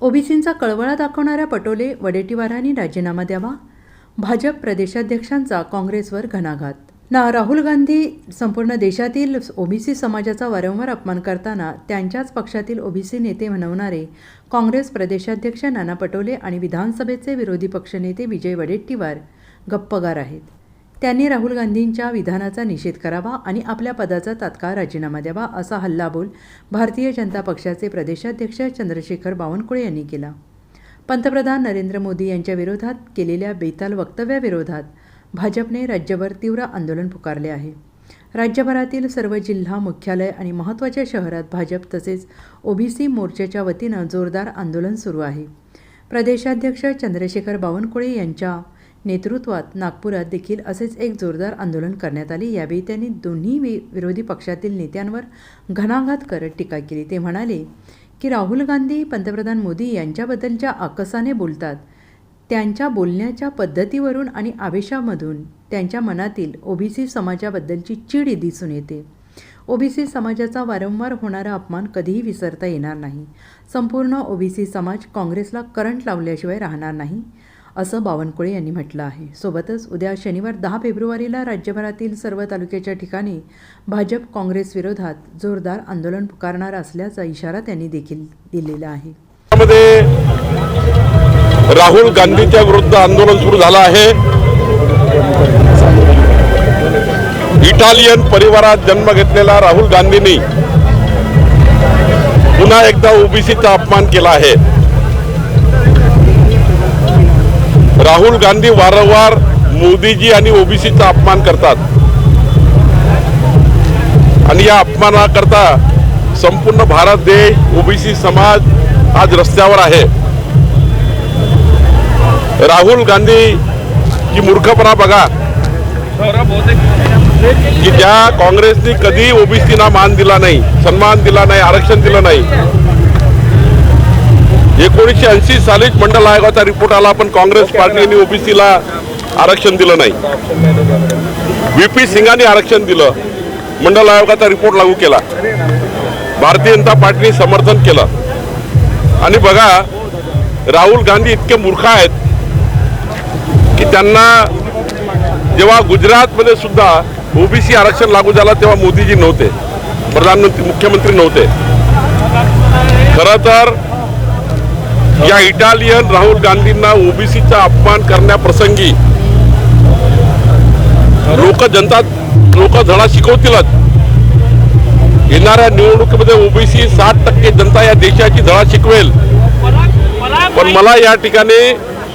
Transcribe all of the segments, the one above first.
ओबीसींचा कळवळा दाखवणाऱ्या पटोले वडेट्टीवारांनी राजीनामा द्यावा. भाजप प्रदेशाध्यक्षांचा काँग्रेसवर घणाघात. ना राहुल गांधी संपूर्ण देशातील ओबीसी समाजाचा वारंवार अपमान करताना त्यांच्याच पक्षातील ओबीसी नेते म्हणवणारे काँग्रेस प्रदेशाध्यक्ष नाना पटोले आणि विधानसभेचे विरोधी पक्षनेते विजय वडेट्टीवार गप्पगार आहेत. त्यांनी राहुल गांधींच्या विधानाचा निषेध करावा आणि आपल्या पदाचा तात्काळ राजीनामा द्यावा असा हल्लाबोल भारतीय जनता पक्षाचे प्रदेशाध्यक्ष चंद्रशेखर बावनकुळे यांनी केला. पंतप्रधान नरेंद्र मोदी यांच्या विरोधात केलेल्या बेताल वक्तव्याविरोधात भाजपने राज्यभर तीव्र आंदोलन पुकारले आहे. राज्यभरातील सर्व जिल्हा मुख्यालय आणि महत्त्वाच्या शहरात भाजप तसेच ओबीसी मोर्चाच्या वतीनं जोरदार आंदोलन सुरू आहे. प्रदेशाध्यक्ष चंद्रशेखर बावनकुळे यांच्या नेतृत्वात नागपुरात देखील असेच एक जोरदार आंदोलन करण्यात आले. यावेळी त्यांनी दोन्ही वि विरोधी पक्षातील नेत्यांवर घणाघात करत टीका केली. ते म्हणाले की राहुल गांधी पंतप्रधान मोदी यांच्याबद्दल ज्या आकसाने बोलतात. त्यांच्या बोलण्याच्या पद्धतीवरून आणि आवेशामधून त्यांच्या मनातील ओबीसी समाजाबद्दलची चीड दिसून येते. ओबीसी समाजाचा वारंवार होणारा अपमान कधीही विसरता येणार नाही. संपूर्ण ओबीसी समाज काँग्रेसला करंट लावल्याशिवाय राहणार नाही. असं बावनकुळे यांनी म्हटलं आहे. सोबतच उद्या शनिवार दहा फेब्रुवारीला राज्यभरातील सर्व तालुक्याच्या ठिकाणी भाजप काँग्रेस विरोधात जोरदार आंदोलन पुकारणार असल्याचा इशारा त्यांनी देखील दिलेला आहे. राहुल गांधीच्या विरुद्ध आंदोलन सुरू झालं आहे. इटालियन परिवारात जन्म घेतलेला राहुल गांधींनी पुन्हा एकदा ओबीसीचा अपमान केला आहे. राहुल गांधी वारंवार मोदीजी आणि ओबीसीचा अपमान करतात. आणि या अपमानाकरता संपूर्ण भारत देश ओबीसी समाज आज रस्त्यावर आहे. राहुल गांधी की मूर्खपणा बघा. की ज्या काँग्रेसने कधी ओबीसीना मान दिला नाही सन्मान दिला नाही आरक्षण दिलं नाही एकोणीसशे ऐंशी साली मंडल आयोगाचा रिपोर्ट आला पण काँग्रेस पार्टीने ओबीसीला आरक्षण दिलं नाही. व्ही पी सिंगाने आरक्षण दिलं. मंडल आयोगाचा रिपोर्ट लागू केला. भारतीय जनता पार्टीने समर्थन केलं. आणि बघा राहुल गांधी इतके मूर्ख आहेत की त्यांना जेव्हा गुजरातमध्ये सुद्धा ओबीसी आरक्षण लागू झाला तेव्हा मोदीजी नव्हते. प्रधानमंत्री मुख्यमंत्री नव्हते. खरं तर या इटालियन राहुल गांधींना ओबीसीचा अपमान करण्याप्रसंगी लोक जनता लोक धडा शिकवतीलच. येणाऱ्या निवडणुकीमध्ये ओबीसी साठ टक्के जनता या देशाची धडा शिकवेल. पण मला या ठिकाणी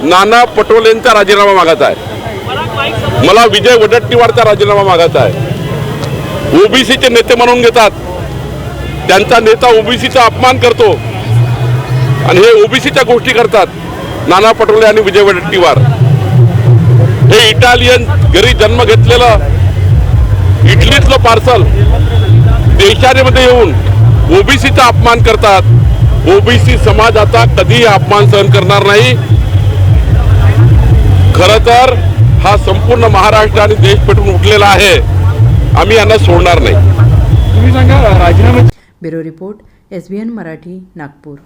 नाना पटोलेंचा राजीनामा मागायचा आहे. मला विजय वडट्टीवारचा राजीनामा मागायचा आहे. ओबीसीचे नेते म्हणून घेतात. त्यांचा नेता ओबीसीचा अपमान करतो. आणि हे ओबीसीच्या गोष्टी करतात. नाना पटोले आणि विजय वडट्टीवार. हे इटालियन घरी जन्म घेतलेलं इटलीतलं पार्सल देशामध्ये येऊन ओबीसीचा अपमान करतात. ओबीसी समाज आता कधीही अपमान सहन करणार नाही. खर तर हा संपूर्ण महाराष्ट्र आणि देश पेटून उठलेला आहे. आम्ही यांना सोडणार नाही. तुम्ही सांगा राजीनामा bureau report S B N Marathi Nagpur.